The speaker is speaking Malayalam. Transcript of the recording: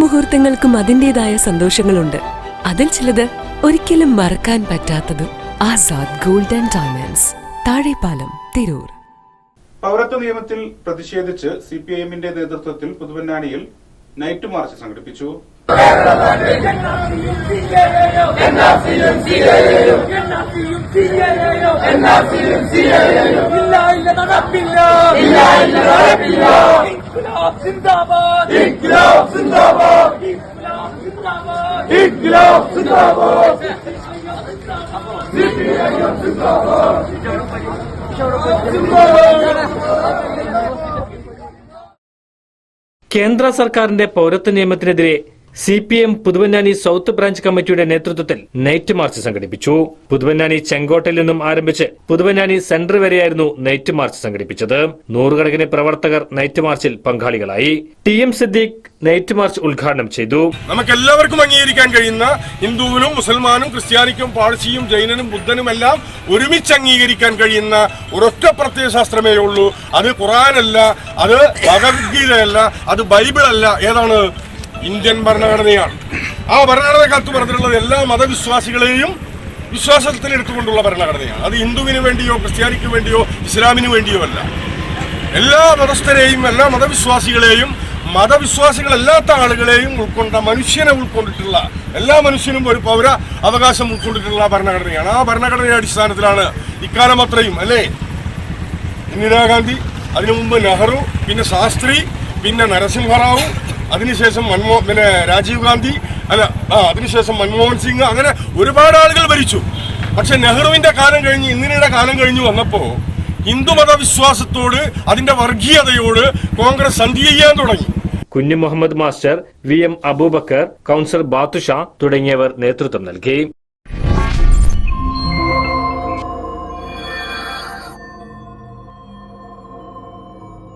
മുഹൂർത്തങ്ങൾക്കും അതിന്റേതായ സന്തോഷങ്ങളുണ്ട് അതിൽ ചിലത് ഒരിക്കലും മറക്കാൻ പറ്റാത്തതും Azad golden and diamonds Thazhepalam Tirur പൗരത്വ നിയമത്തിൽ പ്രതിഷേധിച്ച് സി പി ഐ എമ്മിന്റെ നേതൃത്വത്തിൽ പുതുവന്നാനിയിൽ നൈറ്റ് മാർച്ച് സംഘടിപ്പിച്ചു ഇല്ല ഇല്ല നടപ്പില്ല കേന്ദ്ര സർക്കാരിന്റെ പൗരത്വ നിയമത്തിനെതിരെ C P M Puthuvannani south branch കമ്മിറ്റിയുടെ നേതൃത്വത്തിൽ നൈറ്റ് മാർച്ച് സംഘടിപ്പിച്ചു. പുതുവന്നാനി ചെങ്കോട്ടയിൽ നിന്നും ആരംഭിച്ച് പുതുവന്നാനി സെന്റർ വരെയായിരുന്നു നൈറ്റ് മാർച്ച് സംഘടിപ്പിച്ചത്. നൂറുകണക്കിന് പ്രവർത്തകർ നൈറ്റ് മാർച്ചിൽ പങ്കാളികളായി. T M Siddique night march ഉദ്ഘാടനം ചെയ്തു. നമുക്ക് എല്ലാവർക്കും അംഗീകരിക്കാൻ കഴിയുന്ന ഹിന്ദുവിനും മുസൽമാനും ക്രിസ്ത്യാനിക്കും പാഴ്സിയും ജൈനനും ബുദ്ധനും എല്ലാം ഒരുമിച്ച് അംഗീകരിക്കാൻ കഴിയുന്ന ഒരൊറ്റ പ്രത്യയശാസ്ത്രമേ ഉള്ളൂ. അത് ഖുറാനല്ല അത് ഭഗവത്ഗീതയല്ല അത് ബൈബിളല്ല. ഏതാണ്? ഇന്ത്യൻ ഭരണഘടനയാണ്. ആ ഭരണഘടന കത്ത് പറഞ്ഞിട്ടുള്ളത് എല്ലാ മതവിശ്വാസികളെയും വിശ്വാസത്തിൽ എടുത്തുകൊണ്ടുള്ള ഭരണഘടനയാണ്. അത് ഹിന്ദുവിന് വേണ്ടിയോ ക്രിസ്ത്യാനിക്ക് വേണ്ടിയോ ഇസ്ലാമിന് വേണ്ടിയോ അല്ല. എല്ലാ മതസ്ഥരെയും എല്ലാ മതവിശ്വാസികളെയും മതവിശ്വാസികളല്ലാത്ത ആളുകളെയും ഉൾക്കൊണ്ട മനുഷ്യനെ ഉൾക്കൊണ്ടിട്ടുള്ള എല്ലാ മനുഷ്യനും ഒരു പൗര അവകാശം ഉൾക്കൊണ്ടിട്ടുള്ള ഭരണഘടനയാണ്. ആ ഭരണഘടനയുടെ അടിസ്ഥാനത്തിലാണ് ഇക്കാലം അത്രയും അല്ലേ? ഇന്ദിരാഗാന്ധി അതിനു മുമ്പ് നെഹ്റു പിന്നെ ശാസ്ത്രി പിന്നെ നരസിംഹറാവു അതിനുശേഷം മൻമോ പിന്നെ രാജീവ് ഗാന്ധി അല്ല ആ അതിനുശേഷം മൻമോഹൻ സിംഗ് അങ്ങനെ ഒരുപാട് ആളുകൾ ഭരിച്ചു. പക്ഷെ നെഹ്റുവിന്റെ കാലം കഴിഞ്ഞ് ഇന്ദിരയുടെ കാലം കഴിഞ്ഞ് വന്നപ്പോ ഹിന്ദുമത വിശ്വാസത്തോട് അതിന്റെ വർഗീയതയോട് കോൺഗ്രസ് സന്ധി ചെയ്യാൻ തുടങ്ങി. Kunhu Muhammad master V M Aboobacker councillor Bathusha തുടങ്ങിയവർ നേതൃത്വം നൽകി.